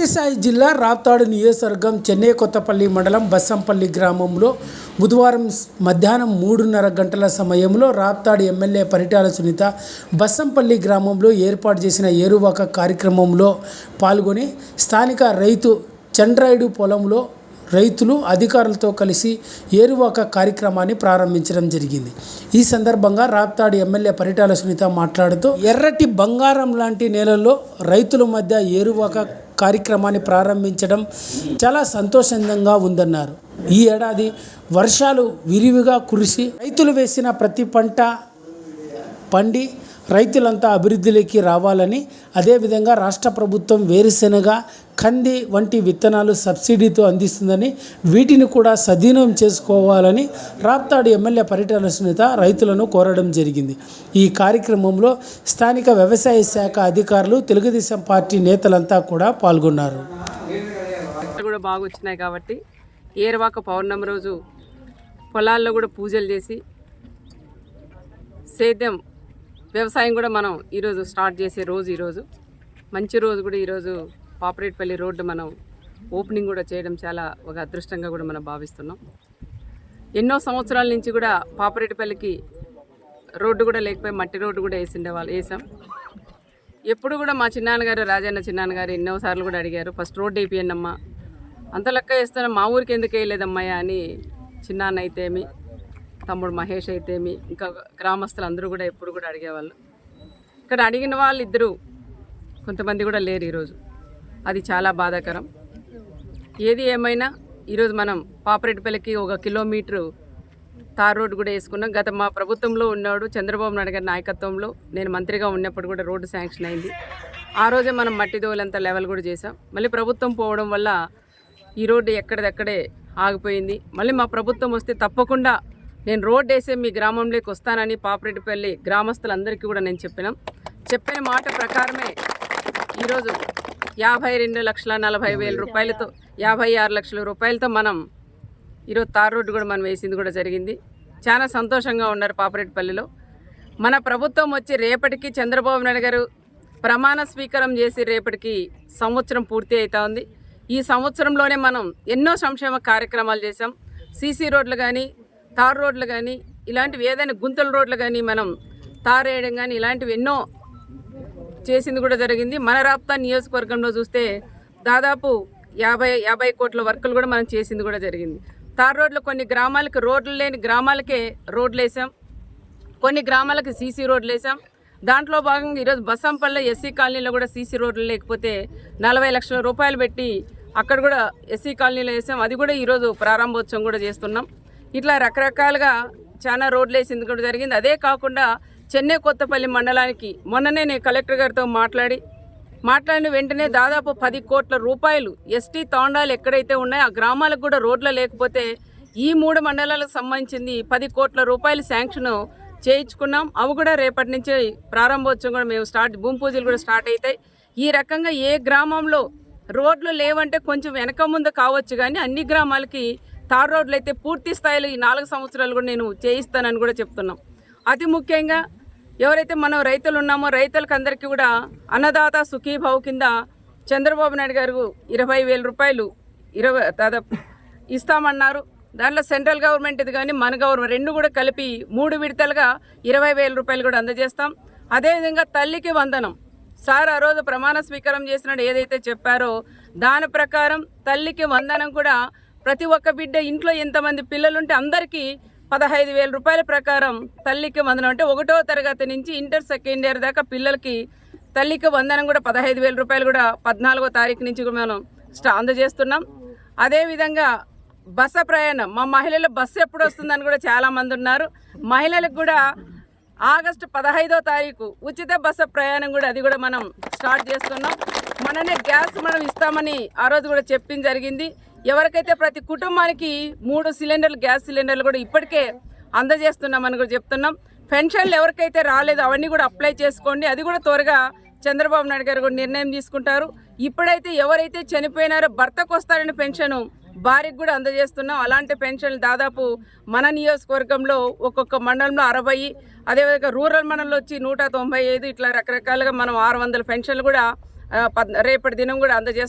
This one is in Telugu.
సత్యసాయి జిల్లా రాప్తాడు నియోజకవర్గం చెన్నై కొత్తపల్లి మండలం బస్సంపల్లి గ్రామంలో బుధవారం మధ్యాహ్నం మూడున్నర గంటల సమయంలో రాప్తాడు ఎమ్మెల్యే పరిటాల సునీత బస్సంపల్లి గ్రామంలో ఏర్పాటు చేసిన ఏరువాక కార్యక్రమంలో పాల్గొని స్థానిక రైతు చండ్రాయుడు పొలంలో రైతులు అధికారులతో కలిసి ఏరువాక కార్యక్రమాన్ని ప్రారంభించడం జరిగింది. ఈ సందర్భంగా రాప్తాడు ఎమ్మెల్యే పరిటాల సునీత మాట్లాడుతూ ఎర్రటి బంగారం లాంటి నేలల్లో రైతుల మధ్య ఏరువాక కార్యక్రమాన్ని ప్రారంభించడం చాలా సంతోషంగా ఉందన్నారు. ఈ ఏడాది వర్షాలు విరివిగా కురిసి రైతులు వేసిన ప్రతి పంట పండి రైతులంతా అభివృద్ధిలోకి రావాలని అదేవిధంగా రాష్ట్ర ప్రభుత్వం వేరుశెనగ కంది వంటి విత్తనాలు సబ్సిడీతో అందిస్తుందని వీటిని కూడా సద్వినియోగం చేసుకోవాలని రాప్తాడు ఎమ్మెల్యే పర్యటన సునీత రైతులను కోరడం జరిగింది. ఈ కార్యక్రమంలో స్థానిక వ్యవసాయ శాఖ అధికారులు తెలుగుదేశం పార్టీ నేతలంతా కూడా పాల్గొన్నారు. కూడా బాగా వచ్చినాయి కాబట్టి ఏరవాక పౌర్ణమి రోజు పొలాల్లో కూడా పూజలు చేసి సేద్యం వ్యవసాయం కూడా మనం ఈరోజు స్టార్ట్ చేసే రోజు ఈరోజు. మంచి రోజు కూడా ఈరోజు పాపరేట్పల్లి రోడ్డు మనం ఓపెనింగ్ కూడా చేయడం చాలా ఒక అదృష్టంగా కూడా మనం భావిస్తున్నాం. ఎన్నో సంవత్సరాల నుంచి కూడా పాపరేటిపల్లికి రోడ్డు కూడా లేకపోయి మట్టి రోడ్డు కూడా వేసిండే వాళ్ళు వేసాం. ఎప్పుడు కూడా మా చిన్నాన్నగారు రాజన్న చిన్నాన్నగారు ఎన్నోసార్లు కూడా అడిగారు ఫస్ట్ రోడ్డు వేపియండి అమ్మా అంత లెక్క వేస్తున్నా మా ఊరికి ఎందుకు వేయలేదమ్మయ్య అని చిన్నాన్న అయితేమి తమ్ముడు మహేష్ అయితేమి ఇంకా గ్రామస్తులు అందరూ కూడా ఎప్పుడు కూడా అడిగేవాళ్ళు. ఇక్కడ అడిగిన వాళ్ళు ఇద్దరు కొంతమంది కూడా లేరు ఈరోజు. అది చాలా బాధాకరం. ఏది ఏమైనా ఈరోజు మనం పాపరెడ్డిపల్లికి ఒక కిలోమీటరు తార్ రోడ్డు కూడా వేసుకున్నాం. గత మా ప్రభుత్వంలో ఉన్నాడు చంద్రబాబు నాయుడు గారి నాయకత్వంలో. నేను మంత్రిగా ఉన్నప్పుడు కూడా రోడ్డు శాంక్షన్ అయింది. ఆ రోజే మనం మట్టి దోలంత లెవెల్ కూడా చేసాం మళ్ళీ ప్రభుత్వం పోవడం వల్ల ఈ రోడ్డు ఎక్కడిదక్కడే ఆగిపోయింది. మళ్ళీ మా ప్రభుత్వం వస్తే తప్పకుండా నేను రోడ్డు వేసే మీ గ్రామంలోకి వస్తానని పాపరెడ్డిపల్లి గ్రామస్తులందరికీ కూడా నేను చెప్పినాం. చెప్పిన మాట ప్రకారమే ఈరోజు యాభై రెండు లక్షల నలభై వేల రూపాయలతో యాభై ఆరు లక్షల రూపాయలతో మనం ఈరోజు తార్ రోడ్డు కూడా మనం వేసింది కూడా జరిగింది. చాలా సంతోషంగా ఉన్నారు పాపరెడ్డిపల్లిలో. మన ప్రభుత్వం వచ్చి రేపటికి చంద్రబాబు నాయుడు గారు ప్రమాణ స్వీకారం చేసి రేపటికి సంవత్సరం పూర్తి అవుతా ఉంది. ఈ సంవత్సరంలోనే మనం ఎన్నో సంక్షేమ కార్యక్రమాలు చేసాం సీసీ రోడ్లు కానీ తార్ రోడ్లు కానీ ఇలాంటివి ఏదైనా గుంతల రోడ్లు కానీ మనం తారేయడం వేయడం కానీ ఇలాంటివి ఎన్నో చేసింది కూడా జరిగింది. మన రాప్తా నియోజకవర్గంలో చూస్తే దాదాపు యాభై యాభై కోట్ల వర్కులు కూడా మనం చేసింది కూడా జరిగింది. తార్ రోడ్లు కొన్ని గ్రామాలకు రోడ్లు లేని గ్రామాలకే రోడ్లు వేసాం. కొన్ని గ్రామాలకు సీసీ రోడ్లు వేసాం. దాంట్లో భాగంగా ఈరోజు బస్సంపల్లి ఎస్సీ కాలనీలో కూడా సీసీ రోడ్లు లేకపోతే నలభై లక్షల రూపాయలు పెట్టి అక్కడ కూడా ఎస్సీ కాలనీలో వేసాం. అది కూడా ఈరోజు ప్రారంభోత్సవం కూడా చేస్తున్నాం. ఇట్లా రకరకాలుగా చాలా రోడ్లు వేసింది కూడా జరిగింది. అదే కాకుండా చెన్నై కొత్తపల్లి మండలానికి మొన్ననే నేను కలెక్టర్ గారితో మాట్లాడి మాట్లాడిన వెంటనే దాదాపు పది కోట్ల రూపాయలు ఎస్టీ తాండాలు ఎక్కడైతే ఉన్నాయో ఆ గ్రామాలకు కూడా రోడ్లు లేకపోతే ఈ మూడు మండలాలకు సంబంధించింది పది కోట్ల రూపాయలు శాంక్షన్ చేయించుకున్నాం. అవి కూడా రేపటి నుంచి ప్రారంభోత్సవం కూడా మేము స్టార్ట్ భూమి పూజలు కూడా స్టార్ట్ అవుతాయి. ఈ రకంగా ఏ గ్రామంలో రోడ్లు లేవంటే కొంచెం వెనక ముందు కావచ్చు కానీ అన్ని గ్రామాలకి తార్ రోడ్లు అయితే పూర్తి స్థాయిలో ఈ నాలుగు సంవత్సరాలు కూడా నేను చేయిస్తానని కూడా చెప్తున్నాం. అతి ముఖ్యంగా ఎవరైతే మనం రైతులు ఉన్నామో రైతులకు అందరికీ కూడా అన్నదాత సుఖీభావు కింద చంద్రబాబు నాయుడు గారు ఇరవై వేల రూపాయలు ఇరవై దాదాపు ఇస్తామన్నారు. దాంట్లో సెంట్రల్ గవర్నమెంట్ ఇది కానీ మన గవర్నమెంట్ రెండు కూడా కలిపి మూడు విడతలుగా ఇరవై వేల రూపాయలు కూడా అందజేస్తాం. అదేవిధంగా తల్లికి వందనం. సార్ ఆ రోజు ప్రమాణ స్వీకారం చేసినట్టు ఏదైతే చెప్పారో దాని ప్రకారం తల్లికి వందనం కూడా ప్రతి ఒక్క బిడ్డ ఇంట్లో ఎంతమంది పిల్లలుంటే అందరికీ పదహైదు వేల రూపాయల ప్రకారం తల్లికి వందనం. అంటే ఒకటో తరగతి నుంచి ఇంటర్ సెకండ్ ఇయర్ దాకా పిల్లలకి తల్లికి వందనం కూడా పదహైదు వేల రూపాయలు కూడా పద్నాలుగో తారీఖు నుంచి కూడా మనం స్టా అందజేస్తున్నాం. అదేవిధంగా బస్సు ప్రయాణం మా మహిళల బస్సు ఎప్పుడు వస్తుందని కూడా చాలామంది ఉన్నారు. మహిళలకు కూడా ఆగస్టు పదహైదో తారీఖు ఉచిత బస్సు ప్రయాణం కూడా అది కూడా మనం స్టార్ట్ చేస్తున్నాం. మననే గ్యాస్ మనం ఇస్తామని ఆ రోజు కూడా చెప్పింది జరిగింది. ఎవరికైతే ప్రతి కుటుంబానికి మూడు సిలిండర్లు గ్యాస్ సిలిండర్లు కూడా ఇప్పటికే అందజేస్తున్నామని కూడా చెప్తున్నాం. పెన్షన్లు ఎవరికైతే రాలేదు అవన్నీ కూడా అప్లై చేసుకోండి. అది కూడా త్వరగా చంద్రబాబు నాయుడు గారు కూడా నిర్ణయం తీసుకుంటారు. ఇప్పుడైతే ఎవరైతే చనిపోయినారో భర్తకు వస్తారని పెన్షన్ భార్యకు కూడా అందజేస్తున్నాం. అలాంటి పెన్షన్లు దాదాపు మన నియోజకవర్గంలో ఒక్కొక్క మండలంలో అరవై అదేవిధంగా రూరల్ మండలంలో వచ్చి నూట తొంభై ఐదు ఇట్లా రకరకాలుగా మనం ఆరు వందల పెన్షన్లు కూడా రేపటి దినం కూడా అందజేస్తాం